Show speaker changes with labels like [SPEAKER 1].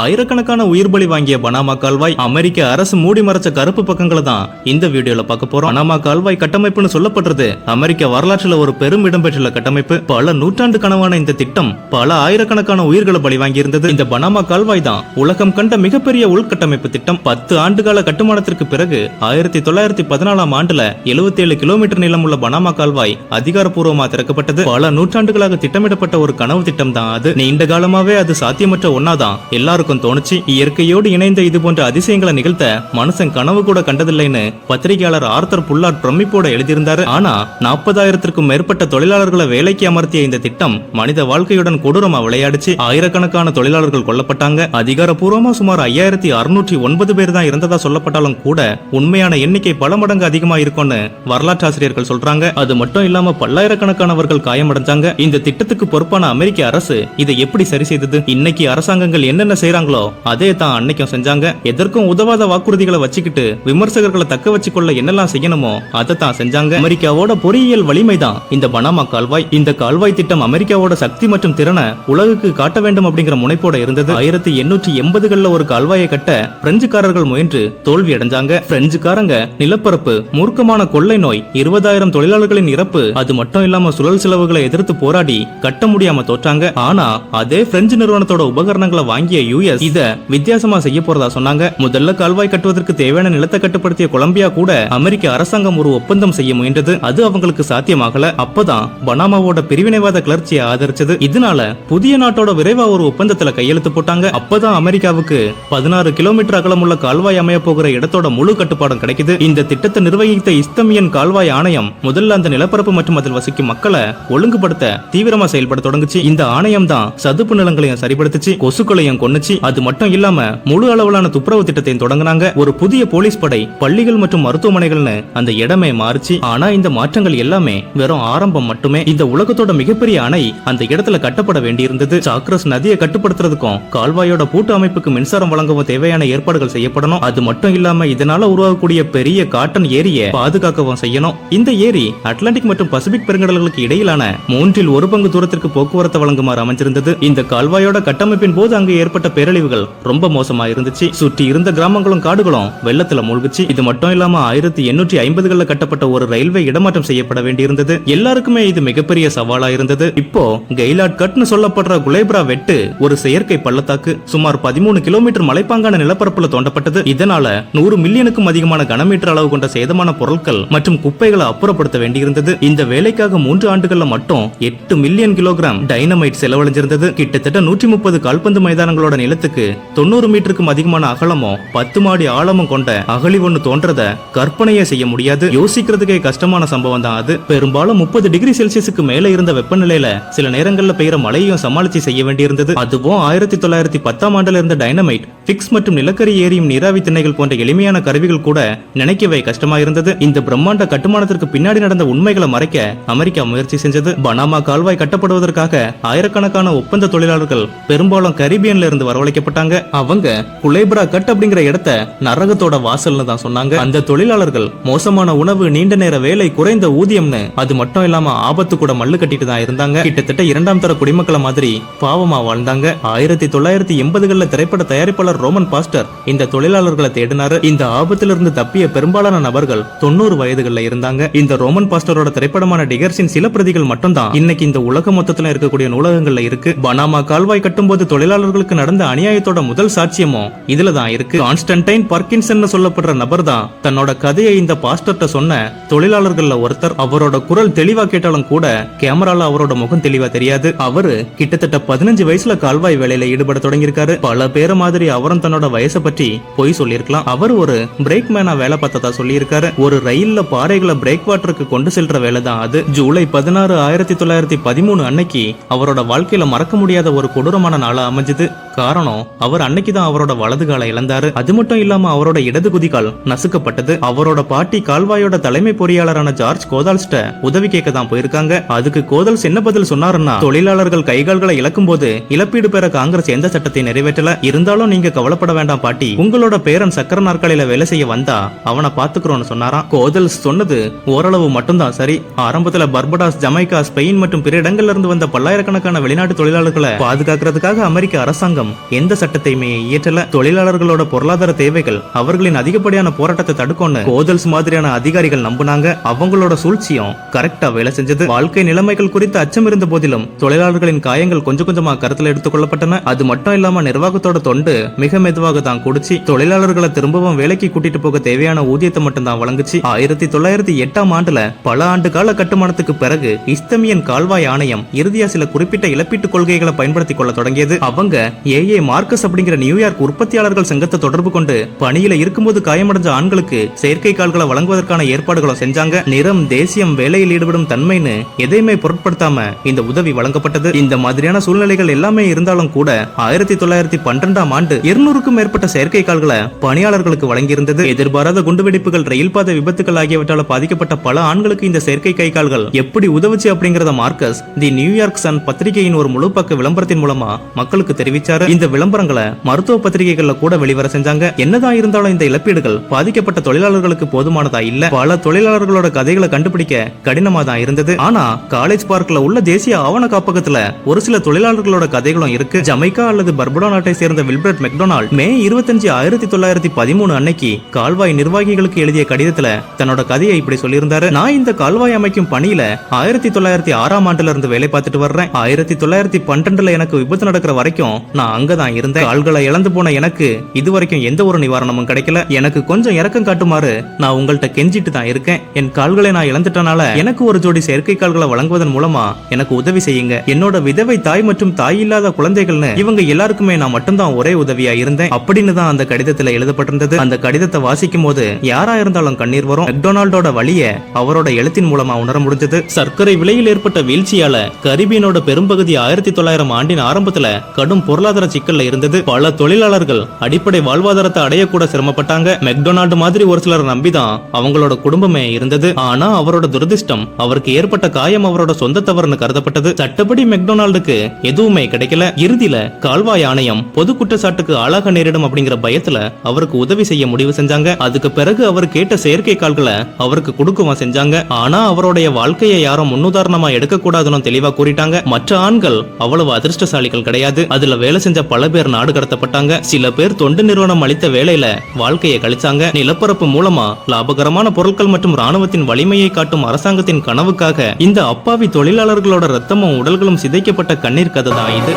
[SPEAKER 1] ஆயிரக்கணக்கான உயிர் பலி வாங்கிய பனாமா கால்வாய் அமெரிக்க அரசு மூடி மறைச்ச கருப்பு பக்கங்களை தான் இந்த வீடியோல பார்க்க போறோம். பனாமா கால்வாய் கட்டமைப்புன்னு சொல்லப்படுறது அமெரிக்க வரலாற்றுல ஒரு பெரும் இடம்பெற்றுள்ள கட்டமைப்பு. பல நூற்றாண்டு கனவான இந்த திட்டம் பல ஆயிரக்கணக்கான உயிர்களை பலி வாங்கியிருந்தது. இந்த பனாமா கால்வாய் தான் உலகம் கண்ட மிகப்பெரிய உள்கட்டமைப்பு திட்டம். பத்து ஆண்டுகால கட்டுமானத்திற்கு பிறகு ஆயிரத்தி தொள்ளாயிரத்தி பதினாலாம் ஆண்டுல 77 கிலோமீட்டர் நீளமுள்ள பனாமா கால்வாய் அதிகாரப்பூர்வமா திறக்கப்பட்டது. பல நூற்றாண்டுகளாக திட்டமிடப்பட்ட ஒரு கனவு திட்டம் தான் அது. நீண்ட காலமாவே அது சாத்தியமற்ற ஒன்னாதான் எல்லாருக்கும் தோணுச்சு. இயற்கையோடு இணைந்த இது போன்ற அதிசயங்களை நிகழ்த்த மனுஷன் கனவு கூட கண்டதில்லைன்னு பத்திரிகையாளர் ஆர்த்தர் புல்லாட் பிரமிப்போட எழுதியிருந்தாரு. ஆனா நாற்பதாயிரத்திற்கும் மேற்பட்ட தொழிலாளர்களை வேலைக்கு அமர்த்திய இந்த திட்டம் மனித வாழ்க்கையுடன் கொடூரமா விளையாடுச்சு. ஆயிரக்கணக்கான தொழிலாளர்கள் கொல்லப்பட்டாங்க. அதிகாரப்பூர்வமா சுமார் ஐயாயிரத்தி அறுநூற்றி ஒன்பது பேர் தான் இருந்ததா சொல்லப்பட்டாலும் கூட உண்மையான எண்ணிக்கை பல மடங்கு அதிகமா இருக்கும்னு வரலாற்று ஆசிரியர்கள் சொல்றாங்க. அது மட்டும் இல்லாம பல்லாயிரக்கணக்கானவர்கள் காயமடைஞ்சாங்க. இந்த திட்டத்துக்கு பொறுப்பான அமெரிக்க அரசு இதை எப்படி சரி செய்தது? இன்னைக்கு அரசாங்கங்கள் என்னென்ன செய்யறாங்களோ அதே தான் அன்னைக்கும் செஞ்சாங்க. எதற்கும் உதவாத வாக்குறுதிகளை வச்சுக்கிட்டு விமர்சகர்களை தக்க வச்சுக்கொள்ள என்னெல்லாம் செய்யணுமோ அதை தான் செஞ்சாங்க. அமெரிக்காவோட பொறியியல் வலிமை தான் இந்த பனாமா கால்வாய். இந்த கால்வாய் திட்டம் அமெரிக்காவோட சக்தி மற்றும் திறனை உலகுக்கு காட்ட வேண்டும் அப்படிங்கிற முனைப்போட இருந்தது. ஆயிரத்தி எண்ணூற்றி எண்பதுகள்ல ஒரு கால்வாயை கட்ட பிரெஞ்சுக்காரர்கள் முயன்று தோல்வி அடைஞ்சாங்க. பிரெஞ்சுக்காரங்க நிலப்பரப்பு மூர்க்கமான கொள்ளை நோய் இருபதாயிரம் தொழிலாளர்களின் இறப்பு அது மட்டும் இல்லாம சுழல் செலவுகளை எதிர்த்து போராடி கட்ட முடியாம தோற்றாங்க. ஆனா அதே பிரெஞ்சு நிறுவனத்தோட உபகரணங்களை வாங்கிய யூஎஸ் இத வித்தியாசமா செய்ய போறதா சொன்னாங்க. முதல்ல கால்வாய் கட்டுவதற்கு தேவையான நிலத்தை கட்டுப்படுத்திய கொலம்பியா கூட அமெரிக்க அரசாங்கம் ஒரு ஒப்பந்தம் செய்ய முயன்றது. அது அவங்களுக்கு சாத்தியமாகல. அப்பதான் பனாமாவோட பிரிவினைவாத கிளர்ச்சியை ஆதரிச்சது. இதனால புதிய நாட்டோட விரைவா ஒரு ஒப்பந்தத்துல கையெழுத்து போட்டாங்க. அப்பதான் அமெரிக்காவுக்கு பதினாறு கிலோமீட்டர் அகலமுள்ள கால்வாய் அமைய போகிற இடத்தோட முழு கட்டுப்பாடும் கிடைக்குது. இந்த திட்டத்தை நிர்வகித்த இஸ்தமியன் கால்வாய் ஆணையம் முதல்ல அந்த நிலப்பரப்பு மற்றும் அதில் வசிக்கும் மக்களை ஒழுங்குபடுத்த தீவிரமா செயல்பட தொடங்குச்சு. இந்த ஆணையம் தான் சதுப்பு நிலங்களையும் சரிபடுத்துச்சு. கொசுக்களையும் கொன்னுச்சு. அது மட்டும் இல்லாம முழு அளவிலான துப்புரவு திட்டத்தையும் தொடங்குனாங்க. ஒரு புதிய போலீஸ் படை பள்ளிகள் மற்றும் மருத்துவமனைகள்னு அந்த இடமே மாறுச்சு. ஆனா இந்த மாற்றங்கள் எல்லாமே வெறும் ஆரம்பம் மட்டுமே. இந்த உலகத்தோட மிகப்பெரிய அணை அந்த இடத்துல கட்டப்பட வேண்டியிருந்தது. சாக்ரஸ் நதியை கட்டுப்படுத்துறதுக்கும் கால்வாயோட பூட்டு அமைப்புக்கு மின்சாரம் வழங்கவும் தேவையான ஏற்பாடுகள் செய்யப்படணும். அது மட்டும் இல்லாம இதனால உருவாகக்கூடிய பெரிய காட்டன் ஏரியை பாதுகாக்கவும் செய்யணும். இந்த ஏரி அட்லாண்டிக் மற்றும் பசிபிக் பெருங்கடல்களுக்கு இடையிலான மூன்றில் ஒரு பங்கு தூரத்திற்கு போக்குவரத்து வழங்குமாறு அமைஞ்சிருந்தது. இந்த கால்வாயோட கட்டமைப்பின் போது அங்கு ஏற்பட்ட பேரழிவுகள் ரொம்ப மோசமா இருந்துச்சு. சுற்றி இருந்த கிராமங்களும் காடுகளும் வெள்ளத்துல மூழ்கிச்சு. இது மட்டும் இல்லாம ஆயிரத்தி எண்ணூற்றி ஐம்பதுகள்ல கட்டப்பட்ட ஒரு ரயில்வே இடமாற்றம் செய்யப்பட வேண்டியிருந்தது. எல்லாருக்குமே இது மிகப்பெரிய சவாலா இருந்தது. இப்போ கெய்லாட் கட்னு சொல்லப்படுற குலேப்ரா வெட்டு ஒரு செயற்கை பள்ளத்தாக்கு. சுமார் பதிமூணு கிலோமீட்டர் மலைப்பாங்கான நிலப்பரப்புல தோண்டப்பட்டது. இதனால நூறு மில்லியனுக்கும் அதிகமான கனமீட்டர் அளவு கொண்ட சேதமான பொருட்கள் மற்றும் குப்பைகளை அப்புறப்படுத்த வேண்டியிருந்தது. இந்த வேலைக்காக மூன்று ஆண்டுகள்ல மட்டும் எட்டு மில்லியன் கிலோகிராம் டைனமைட் செலவழிஞ்சிருந்தது. கிட்டத்தட்ட நூற்றி முப்பது கால்பந்து மைதானங்களோட நிலத்துக்கு தொண்ணூறு மீட்டருக்கும் அதிகமான அகலமும் பத்து மாடி ஆழமும் கொண்ட அகழி ஒண்ணு தோன்றத கற்பனையே செய்ய முடியாது. யோசிக்கிறதுக்கே கஷ்டமான சம்பவம் தான் அது. பெரும்பாலும் முப்பது டிகிரி செல்சியஸுக்கு மேல இருந்த வெப்பநிலையில சில நேரங்கள்ல பெய்யற மழையும் சமாளிச்சு செய்ய வேண்டியிருந்தது. அதுவும் ஆயிரத்தி தொள்ளாயிரத்தி பத்தாம் ஆண்டுல இருந்த டைனமைட் பிக்ஸ் மற்றும் நிலக்கரி ஏரியும் நீராவி திண்ணைகள் போன்ற எளிமையான கருவிகள் கூட நினைக்கவே கஷ்டமா இருந்தது. இந்த பிரம்மாண்ட கட்டுமானத்திற்கு பின்னாடி நடந்த உண்மைகளை மறைக்க அமெரிக்கா முயற்சி செஞ்சது. பனாமா கால்வாய் கட்டப்படுவதற்காக ஆயிரக்கணக்கான ஒப்பந்த தொழிலாளர்கள் பெரும்பாலும் கரிபியன்ல இருந்து வர வரவழைக்கப்பட்டாங்க. அவங்க குலேபரா கட் அப்படிங்கிற இடத்த நரகத்தோட வாசல்னு தான் சொன்னாங்க. அந்த தொழிலாளர்கள் மோசமான உணவு நீண்ட நேர வேலை குறைந்த ஊதியம்னு அது மட்டும் இல்லாம ஆபத்து கூட மல்லு கட்டிட்டு தான் இருந்தாங்க. கிட்டத்தட்ட இரண்டாம் தர குடிமக்களை மாதிரி பாவமா வாழ்ந்தாங்க. ஆயிரத்தி தொள்ளாயிரத்தி எண்பதுகள்ல திரைப்பட தயாரிப்பாளர் ரோமன் பாஸ்டர் இந்த தொழிலாளர்களை தேடினாரு. இந்த ஆபத்திலிருந்து தப்பிய பெரும்பாலான நபர்கள் தொண்ணூறு வயதுகள்ல இருந்தாங்க. இந்த ரோமன் பாஸ்டரோட திரைப்படமான டிகர்ஸின் சில பிரதிகள் மட்டும்தான். இன்னைக்கு இந்த உலக மொத்தத்துல இருக்கக்கூடிய நூலகங்கள்ல இருக்கு. பனாமா கால்வாய் கட்டும்போது தொழிலாளர்களுக்கு நடந்த அநியாயத்தோட முதல் சாட்சியமும் இதுல தான் இருக்கு. கான்ஸ்டன்டைன் பர்கின்சன் சொல்லப்படுற நபர் தான் தன்னோட கதையை இந்த பாஸ்டர்ட்ட சொன்ன தொழிலாளர்கள்ல ஒருத்தர். அவரோட குரல் தெளிவா கேட்டாலும் கூட கேமரால அவரோட முகம் தெளிவா தெரியாது. அவரு கிட்டத்தட்ட பதினஞ்சு வயசுல கால்வாய் வேலையில ஈடுபட தொடங்கியிருக்காரு. பல பேரை மாதிரி அவரும் தன்னோட வயசை பற்றி பொய் சொல்லியிருக்கலாம். அவர் ஒரு பிரேக் மேனா வேலை பார்த்ததா சொல்லியிருக்காரு. ஒரு ரயில்ல பாறைகளை பிரேக் வாட்டருக்கு கொண்டு செல்ற வேலை தான் அது. ஜூலை பதினாறு ஆயிரத்தி தொள்ளாயிரத்தி பதிமூணு அன்னைக்கு அவரோட வாழ்க்கையில மறக்க முடியாத ஒரு கொடூரமான நாளா அமைஞ்சது. காரணம் அவர் அன்னைக்கு தான் அவரோட வலது காலை இழந்தாரு. அது மட்டும் இல்லாம அவரோட இடது குதிகால் நசுக்கப்பட்டது. அவரோட பாட்டி கால்வாயோட தலைமை பொறியாளரான ஜார்ஜ் கோதால்ஸ்ட உதவி கேட்க தான் போயிருக்காங்க. அதுக்கு கோதல்ஸ் என்ன பதில் சொன்னாருன்னா தொழிலாளர்கள் கைகால்களை இழக்கும் போது இழப்பீடு பெற காங்கிரஸ் எந்த சட்டத்தை நிறைவேற்றல? இருந்தாலும் நீங்க கவலைப்பட வேண்டாம் பாட்டி. உங்களோட பேரன் சக்கர நாற்காலியில வேலை செய்ய வந்தா அவனை பாத்துக்கிறோம்னு சொன்னாராம். கோதல்ஸ் சொன்னது ஓரளவு மட்டும்தான் சரி. ஆரம்பத்துல பர்படாஸ் ஜமைக்கா ஸ்பெயின் மற்றும் பிற இடங்கள்ல இருந்து வந்த பல்லாயிரக்கணக்கான வெளிநாட்டு தொழிலாளர்களை பாதுகாக்கிறதுக்காக அமெரிக்க அரசாங்கம் நீதிமன்றம் எந்த சட்டத்தையுமே இயற்றல. தொழிலாளர்களோட பொருளாதார தேவைகள் அவர்களின் அதிகப்படியான போராட்டத்தை தடுக்கணும்னு கோதல்ஸ் மாதிரியான அதிகாரிகள் நம்புனாங்க. அவங்களோட சூழ்ச்சியும் கரெக்டா வேலை செஞ்சது. வாழ்க்கை நிலைமைகள் குறித்து அச்சம் இருந்த போதிலும் தொழிலாளர்களின் காயங்கள் கொஞ்சம் கொஞ்சமா கருத்துல எடுத்துக் கொள்ளப்பட்டன. அது மட்டும் இல்லாம நிர்வாகத்தோட தொண்டு மிக மெதுவாக தான் குடிச்சு. தொழிலாளர்களை திரும்பவும் வேலைக்கு கூட்டிட்டு போக தேவையான ஊதியத்தை மட்டும் தான் வழங்குச்சு. ஆயிரத்தி தொள்ளாயிரத்தி எட்டாம் ஆண்டுல பல ஆண்டு கால கட்டுமானத்துக்கு பிறகு இஸ்தமியன் கால்வாய் ஆணையம் இறுதியா சில குறிப்பிட்ட இழப்பீட்டு கொள்கைகளை பயன்படுத்திக் கொள்ள தொடங்கியது. அவங்க ஏஏ மார்க்கஸ் அப்படிங்கிற நியூயார்க் உற்பத்தியாளர்கள் சங்கத்தை தொடர்பு கொண்டு பணியில இருக்கும்போது காயமடைஞ்ச ஆண்களுக்கு செயற்கை கால்களை வழங்குவதற்கான ஏற்பாடுகளும் செஞ்சாங்க. நிறம் தேசியம் வேலையில் ஈடுபடும் தன்மைன்னு எதையுமே பொருட்படுத்தாம இந்த உதவி வழங்கப்பட்டது. இந்த மாதிரியான சூழ்நிலைகள் எல்லாமே இருந்தாலும் கூட ஆயிரத்தி தொள்ளாயிரத்தி பன்னிரெண்டாம் ஆண்டு இருநூறுக்கும் மேற்பட்ட செயற்கை கால்களை பணியாளர்களுக்கு வழங்கியிருந்தது. எதிர்பாராத குண்டுவெடிப்புகள் ரயில் பாதை விபத்துகள் ஆகியவற்றால் பாதிக்கப்பட்ட பல ஆண்களுக்கு இந்த செயற்கை கை கால்கள் எப்படி உதவுச்சு அப்படிங்கறத மார்க்கஸ் தி நியூயார்க் சன் பத்திரிகையின் ஒரு முழு பக்க விளம்பரத்தின் மூலமா மக்களுக்கு தெரிவிச்சாரு. இந்த விளம்பரங்களை மருத்துவ பத்திரிகைகள்ல கூட வெளிவர செஞ்சாங்க. என்னதான் இருந்தாலும் இந்த இழப்பீடுகள் பாதிக்கப்பட்ட தொழிலாளர்களுக்கு போதுமானதா இல்ல பல தொழிலாளர்களோட கதைகளை கண்டுபிடிக்க கடினமா தான் இருந்தது. ஆனா காலேஜ் பார்க்ல உள்ள தேசிய ஆவண காப்பகத்துல ஒரு சில தொழிலாளர்களோட கதைகளும் இருக்கு. ஜமைக்கா அல்லது பர்படோ நாட்டை சேர்ந்த வில்பர்ட் மெக்டொனால்ட் மே இருபத்தஞ்சு ஆயிரத்தி தொள்ளாயிரத்தி பதிமூணு அன்னைக்கு கால்வாய் நிர்வாகிகளுக்கு எழுதிய கடிதத்துல தன்னோட கதையை இப்படி சொல்லியிருந்தாரு. நான் இந்த கால்வாய் அமைக்கும் பணியில ஆயிரத்தி தொள்ளாயிரத்தி ஆறாம் ஆண்டுல இருந்து வேலை பார்த்துட்டு வர்றேன். ஆயிரத்தி தொள்ளாயிரத்தி பன்னெண்டுல எனக்கு விபத்து நடக்கிற வரைக்கும் நான் அங்கதான் இருந்தேன். கால்களை இழந்து போன எனக்கு இதுவரைக்கும் எந்த ஒரு நிவாரணமும் கிடைக்கல. எனக்கு கொஞ்சம் இறக்கம் காட்டுமாறு நான் உங்கள்கிட்ட கெஞ்சிட்டு தான் இருக்கேன். என் கால்களை நான் இழந்துட்டனால எனக்கு ஒரு ஜோடி செயற்கை கால்களை வழங்குவதன் மூலமா எனக்கு உதவி செய்யுங்க. என்னோட விதவை தாய் மற்றும் தாய் இல்லாத குழந்தைகள்னு இவங்க எல்லாருக்குமே நான் மட்டும்தான் ஒரே உதவியா இருந்தேன். அப்படின்னு தான் அந்த கடிதத்துல எழுதப்பட்டிருந்தது. அந்த கடிதத்தை வாசிக்கும் போது யாரா இருந்தாலும் கண்ணீர் வரும். மெக்டொனால்டோட வழிய அவரோட எழுத்தின் மூலமா உணர முடிஞ்சது. சர்க்கரை விலையில் ஏற்பட்ட வீழ்ச்சியால கரிபியனோட பெரும்பகுதி ஆயிரத்தி தொள்ளாயிரம் ஆண்டின் ஆரம்பத்துல கடும் பொருளாதார பொருளாதார சிக்கல்ல இருந்தது. பல தொழிலாளர்கள் அடிப்படை வாழ்வாதாரத்தை அடையக்கூட சிரமப்பட்டாங்க. மெக்டொனால்டு மாதிரி ஒரு சிலர் நம்பிதான் அவங்களோட குடும்பமே இருந்தது. ஆனா அவரோட துரதிருஷ்டம் அவருக்கு ஏற்பட்ட காயம் அவரோட சொந்த தவறுன்னு கருதப்பட்டது. சட்டப்படி மெக்டொனால்டுக்கு எதுவுமே கிடைக்கல. இறுதியில கால்வாய் ஆணையம் பொது குற்றச்சாட்டுக்கு ஆளாக நேரிடும் அப்படிங்கிற பயத்துல அவருக்கு உதவி செய்ய முடிவு செஞ்சாங்க. அதுக்கு பிறகு அவர் கேட்ட செயற்கை கால்களை அவருக்கு கொடுக்கவும் செஞ்சாங்க. ஆனா அவருடைய வாழ்க்கையை யாரும் முன்னுதாரணமா எடுக்க கூடாதுன்னு தெளிவா கூறிட்டாங்க. மற்ற ஆண்கள் அவ்வளவு அதிர்ஷ்டசாலிகள் கிடையாது. அதுல வேலை செஞ்ச பல பேர் நாடு கடத்தப்பட்டாங்க. சில பேர் தொண்டு நிறுவனம் அளித்த வேலையில வாழ்க்கையை கழிச்சாங்க. நிலப்பரப்பு மூலமா லாபகரமான பொருட்கள் மற்றும் ராணுவத்தின் வலிமையை காட்டும் அரசாங்கத்தின் கனவுக்காக இந்த அப்பாவி தொழிலாளர்களோட ரத்தமும் உடல்களும் சிதைக்கப்பட்ட கண்ணீர் கதை தான் இது.